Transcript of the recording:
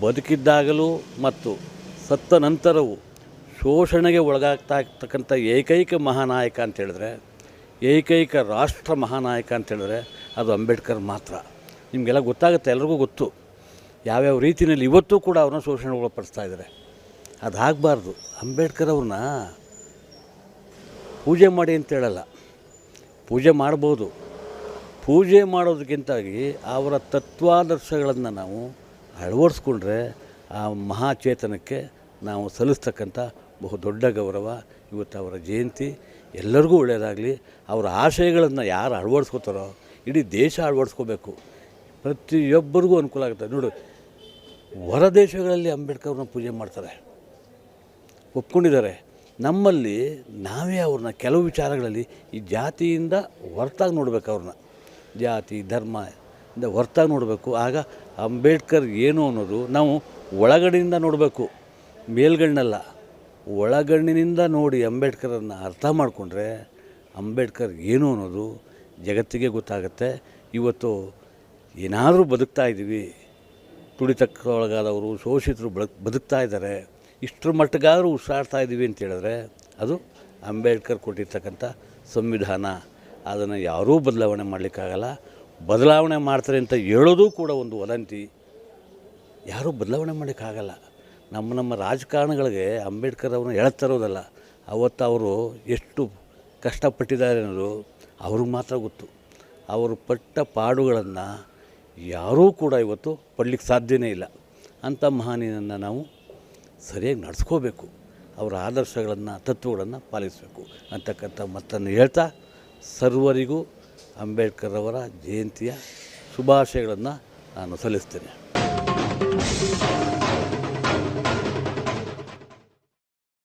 ಬದುಕಿದ್ದಾಗಲೂ ಮತ್ತು ಸತ್ತ ನಂತರವೂ ಶೋಷಣೆಗೆ ಒಳಗಾಗ್ತಾ ಇರ್ತಕ್ಕಂಥ ಏಕೈಕ ಮಹಾನಾಯಕ ಅಂತ ಹೇಳಿದ್ರೆ ಏಕೈಕ ರಾಷ್ಟ್ರ ಮಹಾನಾಯಕ ಅಂತ ಹೇಳಿದ್ರೆ ಅದು ಅಂಬೇಡ್ಕರ್ ಮಾತ್ರ. ನಿಮಗೆಲ್ಲ ಗೊತ್ತಾಗುತ್ತೆ, ಎಲ್ರಿಗೂ ಗೊತ್ತು. ಯಾವ್ಯಾವ ರೀತಿಯಲ್ಲಿ ಇವತ್ತೂ ಕೂಡ ಅವ್ರನ್ನ ಶೋಷಣೆ ಒಳಪಡಿಸ್ತಾ ಇದ್ದಾರೆ. ಅದಾಗಬಾರ್ದು. ಅಂಬೇಡ್ಕರ್ ಅವ್ರನ್ನ ಪೂಜೆ ಮಾಡಿ ಅಂತ ಹೇಳಲ್ಲ. ಪೂಜೆ ಮಾಡ್ಬೋದು. ಪೂಜೆ ಮಾಡೋದಕ್ಕಿಂತಾಗಿ ಅವರ ತತ್ವಾದರ್ಶಗಳನ್ನು ನಾವು ಅಳವಡಿಸ್ಕೊಂಡ್ರೆ ಆ ಮಹಾಚೇತನಕ್ಕೆ ನಾವು ಸಲ್ಲಿಸ್ತಕ್ಕಂಥ ಬಹು ದೊಡ್ಡ ಗೌರವ, ಇವತ್ತು ಅವರ ಜಯಂತಿ, ಎಲ್ಲರಿಗೂ ಒಳ್ಳೆಯದಾಗಲಿ. ಅವರ ಆಶಯಗಳನ್ನು ಯಾರು ಅಳವಡಿಸ್ಕೋತಾರೋ, ಇಡೀ ದೇಶ ಅಳವಡಿಸ್ಕೋಬೇಕು. ಪ್ರತಿಯೊಬ್ಬರಿಗೂ ಅನುಕೂಲ ಆಗುತ್ತೆ. ನೋಡು, ಹೊರ ದೇಶಗಳಲ್ಲಿ ಅಂಬೇಡ್ಕರ್ನ ಪೂಜೆ ಮಾಡ್ತಾರೆ. ಒಪ್ಕೊಂಡಿದ್ದಾರೆ. ನಮ್ಮಲ್ಲಿ ನಾವೇ ಅವ್ರನ್ನ ಕೆಲವು ವಿಚಾರಗಳಲ್ಲಿ ಈ ಜಾತಿಯಿಂದ ಹೊರತಾಗಿ ನೋಡ್ಬೇಕು ಅವ್ರನ್ನ. ಜಾತಿ, ಧರ್ಮ ಹೊರತಾಗಿ ನೋಡಬೇಕು. ಆಗ ಅಂಬೇಡ್ಕರ್ ಏನು ಅನ್ನೋದು ನಾವು ಒಳಗಡೆಯಿಂದ ನೋಡಬೇಕು. ಮೇಲ್ಗಣ್ಣಲ್ಲ. ಒಳಗಣ್ಣಿನಿಂದ ನೋಡಿ ಅಂಬೇಡ್ಕರನ್ನು ಅರ್ಥ ಮಾಡಿಕೊಂಡ್ರೆ ಅಂಬೇಡ್ಕರ್ ಏನು ಅನ್ನೋದು ಜಗತ್ತಿಗೆ ಗೊತ್ತಾಗುತ್ತೆ. ಇವತ್ತು ಏನಾದರೂ ಬದುಕ್ತಾ ಇದ್ದೀವಿ. ತುಳಿತಕ್ಕೊಳಗಾದವರು ಶೋಷಿತರು ಬದುಕ್ ಬದುಕ್ತಾ ಇದ್ದಾರೆ. ಇಷ್ಟರ ಮಟ್ಟಿಗಾದರೂ ಉಸಿರಾಡ್ತಾ ಇದ್ದೀವಿ ಅಂತ ಹೇಳಿದ್ರೆ ಅದು ಅಂಬೇಡ್ಕರ್ ಕೊಟ್ಟಿರ್ತಕ್ಕಂಥ ಸಂವಿಧಾನ. ಅದನ್ನು ಯಾರೂ ಬದಲಾವಣೆ ಮಾಡಲಿಕ್ಕಾಗಲ್ಲ. ಬದಲಾವಣೆ ಮಾಡ್ತಾರೆ ಅಂತ ಹೇಳೋದು ಕೂಡ ಒಂದು ವದಂತಿ. ಯಾರೂ ಬದಲಾವಣೆ ಮಾಡೋಕ್ಕಾಗಲ್ಲ. ನಮ್ಮ ನಮ್ಮ ರಾಜಕಾರಣಗಳಿಗೆ ಅಂಬೇಡ್ಕರ್ ಅವ್ರನ್ನ ಹೇಳ್ತಾ ಇರೋದಲ್ಲ, ಅವತ್ತು ಅವರು ಎಷ್ಟು ಕಷ್ಟಪಟ್ಟಿದ್ದಾರೆ ಅನ್ನೋದು ಅವ್ರಿಗೆ ಮಾತ್ರ ಗೊತ್ತು. ಅವರು ಪಟ್ಟ ಪಾಡುಗಳನ್ನು ಯಾರೂ ಕೂಡ ಇವತ್ತು ಪಡ್ಲಿಕ್ಕೆ ಸಾಧ್ಯನೇ ಇಲ್ಲ. ಅಂಥ ಮಹಾನಿಯನ್ನು ನಾವು ಸರಿಯಾಗಿ ನಡೆಸ್ಕೋಬೇಕು. ಅವರ ಆದರ್ಶಗಳನ್ನು, ತತ್ವಗಳನ್ನು ಪಾಲಿಸಬೇಕು. ಅಂತಕ್ಕಂಥ ಮತ್ತನ್ನು ಹೇಳ್ತಾ ಸರ್ವರಿಗೂ ಅಂಬೇಡ್ಕರ್ ಅವರ ಜಯಂತಿಯ ಶುಭಾಶಯಗಳನ್ನು ನಾನು ಸಲ್ಲಿಸ್ತೇನೆ.